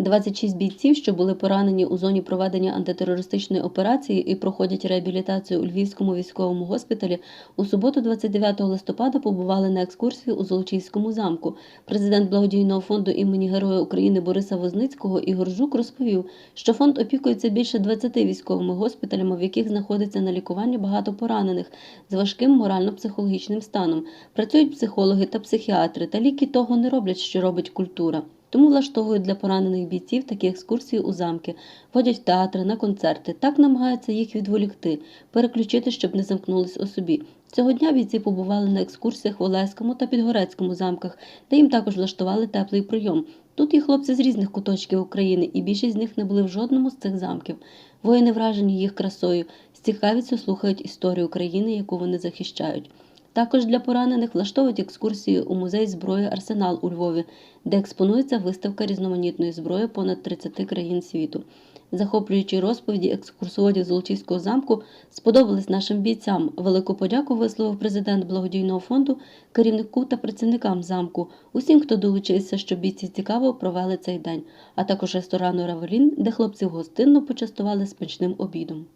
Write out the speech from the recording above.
26 бійців, що були поранені у зоні проведення антитерористичної операції і проходять реабілітацію у Львівському військовому госпіталі, у суботу, 29 листопада, побували на екскурсії у Золочівському замку. Президент благодійного фонду імені Героя України Бориса Возницького Ігор Жук розповів, що фонд опікується більше 20 військовими госпіталями, в яких знаходиться на лікуванні багато поранених з важким морально-психологічним станом. Працюють психологи та психіатри, та ліки того не роблять, що робить культура. Тому влаштовують для поранених бійців такі екскурсії у замки, водять в театри, на концерти. Так намагаються їх відволікти, переключити, щоб не замкнулись у собі. Цього дня бійці побували на екскурсіях в Олеському та Підгорецькому замках, де їм також влаштували теплий прийом. Тут є хлопці з різних куточків України, і більшість з них не були в жодному з цих замків. Воїни вражені їх красою, з цікавістю слухають історію України, яку вони захищають. Також для поранених влаштовують екскурсії у музей зброї Арсенал у Львові, де експонується виставка різноманітної зброї понад 30 країн світу. Захоплюючі розповіді екскурсоводів Золочівського замку сподобались нашим бійцям. Велику подяку висловив президент благодійного фонду, керівнику та працівникам замку, усім, хто долучився, щоб бійці цікаво провели цей день, а також ресторану Равелін, де хлопців гостинно почастували смачним обідом.